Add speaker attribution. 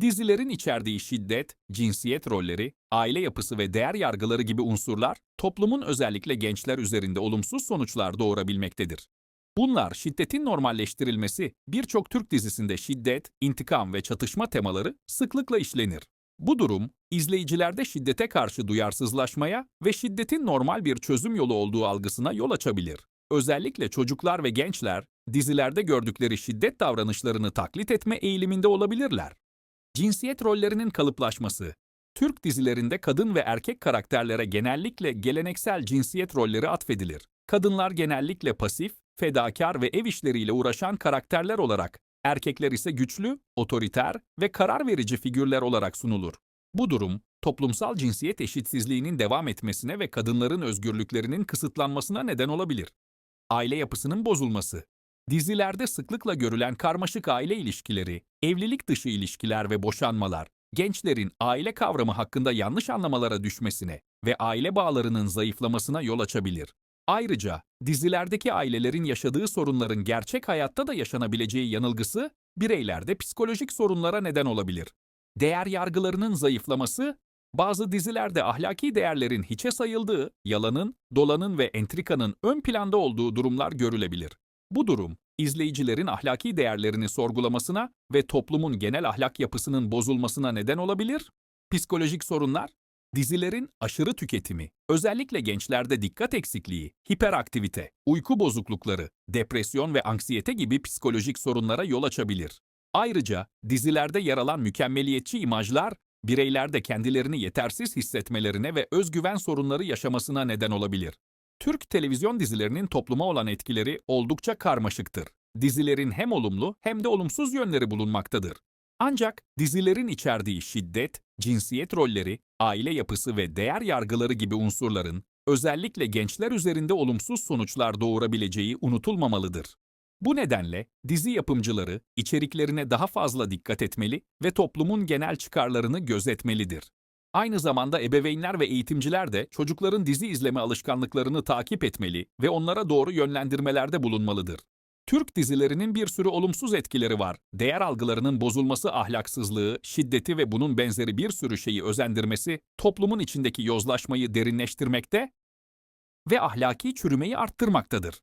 Speaker 1: Dizilerin içerdiği şiddet, cinsiyet rolleri, aile yapısı ve değer yargıları gibi unsurlar toplumun özellikle gençler üzerinde olumsuz sonuçlar doğurabilmektedir. Bunlar şiddetin normalleştirilmesi, birçok Türk dizisinde şiddet, intikam ve çatışma temaları sıklıkla işlenir. Bu durum, izleyicilerde şiddete karşı duyarsızlaşmaya ve şiddetin normal bir çözüm yolu olduğu algısına yol açabilir. Özellikle çocuklar ve gençler, dizilerde gördükleri şiddet davranışlarını taklit etme eğiliminde olabilirler. Cinsiyet rollerinin kalıplaşması Türk dizilerinde kadın ve erkek karakterlere genellikle geleneksel cinsiyet rolleri atfedilir. Kadınlar genellikle pasif, fedakar ve ev işleriyle uğraşan karakterler olarak, erkekler ise güçlü, otoriter ve karar verici figürler olarak sunulur. Bu durum, toplumsal cinsiyet eşitsizliğinin devam etmesine ve kadınların özgürlüklerinin kısıtlanmasına neden olabilir. Aile yapısının bozulması Dizilerde sıklıkla görülen karmaşık aile ilişkileri, evlilik dışı ilişkiler ve boşanmalar, gençlerin aile kavramı hakkında yanlış anlamalara düşmesine ve aile bağlarının zayıflamasına yol açabilir. Ayrıca dizilerdeki ailelerin yaşadığı sorunların gerçek hayatta da yaşanabileceği yanılgısı bireylerde psikolojik sorunlara neden olabilir. Değer yargılarının zayıflaması, bazı dizilerde ahlaki değerlerin hiçe sayıldığı, yalanın, dolanın ve entrikanın ön planda olduğu durumlar görülebilir. Bu durum, izleyicilerin ahlaki değerlerini sorgulamasına ve toplumun genel ahlak yapısının bozulmasına neden olabilir. Psikolojik sorunlar, dizilerin aşırı tüketimi, özellikle gençlerde dikkat eksikliği, hiperaktivite, uyku bozuklukları, depresyon ve anksiyete gibi psikolojik sorunlara yol açabilir. Ayrıca dizilerde yer alan mükemmeliyetçi imajlar, bireylerde kendilerini yetersiz hissetmelerine ve özgüven sorunları yaşamasına neden olabilir. Türk televizyon dizilerinin topluma olan etkileri oldukça karmaşıktır. Dizilerin hem olumlu hem de olumsuz yönleri bulunmaktadır. Ancak dizilerin içerdiği şiddet, cinsiyet rolleri, aile yapısı ve değer yargıları gibi unsurların özellikle gençler üzerinde olumsuz sonuçlar doğurabileceği unutulmamalıdır. Bu nedenle dizi yapımcıları içeriklerine daha fazla dikkat etmeli ve toplumun genel çıkarlarını gözetmelidir. Aynı zamanda ebeveynler ve eğitimciler de çocukların dizi izleme alışkanlıklarını takip etmeli ve onlara doğru yönlendirmelerde bulunmalıdır. Türk dizilerinin bir sürü olumsuz etkileri var. Değer algılarının bozulması ahlaksızlığı, şiddeti ve bunun benzeri bir sürü şeyi özendirmesi, toplumun içindeki yozlaşmayı derinleştirmekte ve ahlaki çürümeyi arttırmaktadır.